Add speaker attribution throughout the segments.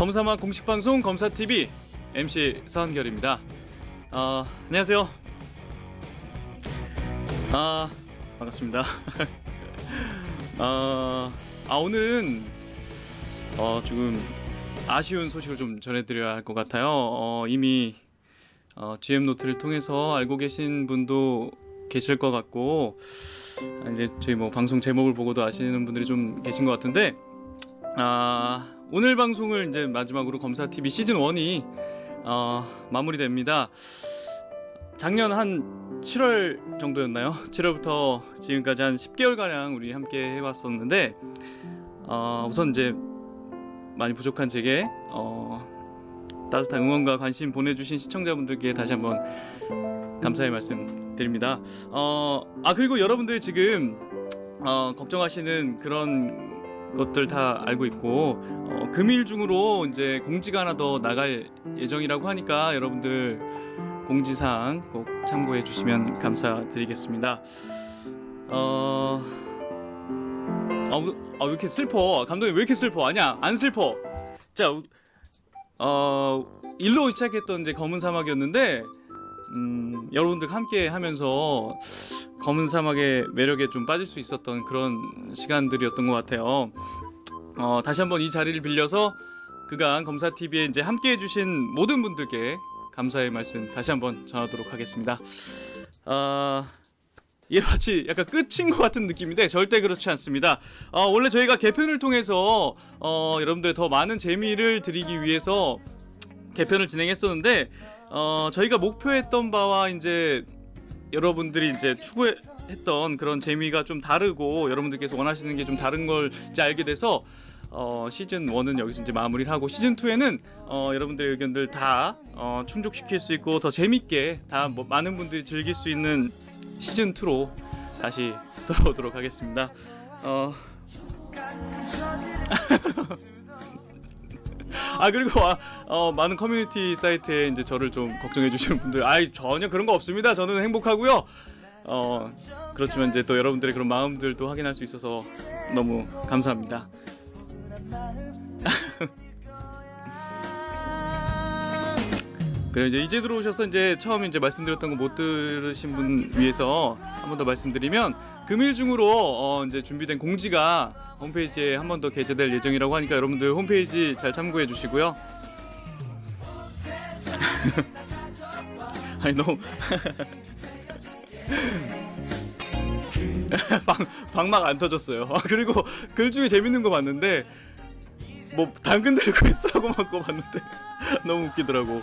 Speaker 1: 검사마 공식 방송 검사 TV MC 서한결입니다. 어, 안녕하세요. 아 반갑습니다. 아, 아 오늘은 어, 조금 아쉬운 소식을 좀 전해드려야 할 것 같아요. 어, 이미 어, GM 노트를 통해서 알고 계신 분도 계실 것 같고 아, 이제 저희 뭐 방송 제목을 보고도 아시는 분들이 좀 계신 것 같은데 아 오늘 방송을 이제 마지막으로 검사 TV 시즌 1이 어, 마무리됩니다. 작년 한 7월 정도였나요? 7월부터 지금까지 한 10개월 가량 우리 함께 해왔었는데 어, 우선 이제 많이 부족한 제게 어, 따뜻한 응원과 관심 보내주신 시청자분들께 다시 한번 감사의 말씀 드립니다. 어, 아 그리고 여러분들 지금 어, 걱정하시는 그런 것들 다 알고 있고 어, 금일 중으로 이제 공지가 하나 더 나갈 예정이라고 하니까 여러분들 공지사항 꼭 참고해 주시면 감사드리겠습니다. 어, 아, 우- 아, 왜 이렇게 슬퍼? 감독님 왜 이렇게 슬퍼? 아니야, 안 슬퍼. 자, 우- 어, 일로 시작했던 이제 검은 사막이었는데, 음, 여러분들 함께 하면서 검은 사막의 매력에 좀 빠질 수 있었던 그런 시간들이었던 것 같아요. 어, 다시 한번 이 자리를 빌려서 그간 검사 TV에 이제 함께 해주신 모든 분들께 감사의 말씀 다시 한번 전하도록 하겠습니다. 아, 이게 마치 약간 끝인 것 같은 느낌인데 절대 그렇지 않습니다. 어, 원래 저희가 개편을 통해서 어, 여러분들의 더 많은 재미를 드리기 위해서 개편을 진행했었는데 어, 저희가 목표했던 바와 이제 여러분들이 이제 추구했던 그런 재미가 좀 다르고 여러분들께서 원하시는 게 좀 다른 걸 이제 알게 돼서 어, 시즌 1은 여기서 이제 마무리를 하고 시즌 2에는 어, 여러분들의 의견들 다 어, 충족시킬 수 있고 더 재밌게 다 뭐, 많은 분들이 즐길 수 있는 시즌 2로 다시 돌아오도록 하겠습니다. 어... 아 그리고 아, 어, 많은 커뮤니티 사이트에 이제 저를 좀 걱정해 주시는 분들 아이 전혀 그런 거 없습니다. 저는 행복하고요. 어 그렇지만 이제 또 여러분들의 그런 마음들도 확인할 수 있어서 너무 감사합니다. 그래 이제 이제 들어오셔서 이제 처음 이제 말씀드렸던 거 못 들으신 분 위해서 한 번 더 말씀드리면 금일 중으로 어 이제 준비된 공지가 홈페이지에 한 번 더 게재될 예정이라고 하니까 여러분들 홈페이지 잘 참고해 주시고요. 아니 너무 방 방막 안 터졌어요. 아, 그리고 글 중에 재밌는 거 봤는데 뭐 당근 들고 있어라고 막거 봤는데 너무 웃기더라고.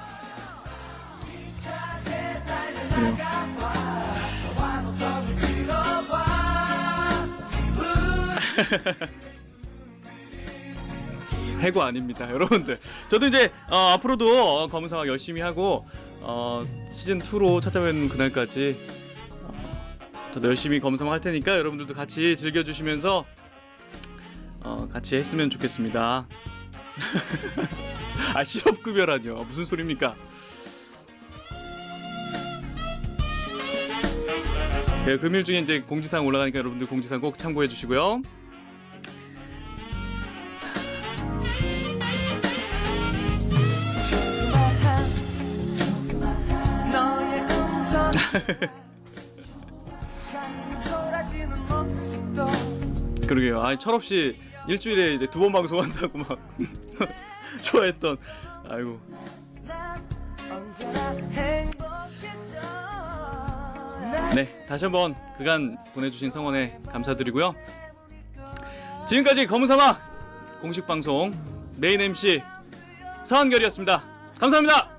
Speaker 1: 그래요. 해고 아닙니다, 여러분들. 저도 이제 어, 앞으로도 어, 검은 상황 열심히 하고 어, 시즌 2로 찾아뵙는 그날까지 어, 저도 열심히 검은 상황 할 테니까 여러분들도 같이 즐겨주시면서 어, 같이 했으면 좋겠습니다. 아 실업급여라뇨 무슨 소리입니까? 네, 금일 중에 이제 공지사항 올라가니까 여러분들 공지사항 꼭 참고해 주시고요. 그러게요. 아 철없이 일주일에 이제 두 번 방송한다고 막 좋아했던 아이고 네 다시 한번 그간 보내주신 성원에 감사드리고요. 지금까지 검은사막 공식 방송 메인 MC 서한결이었습니다. 감사합니다.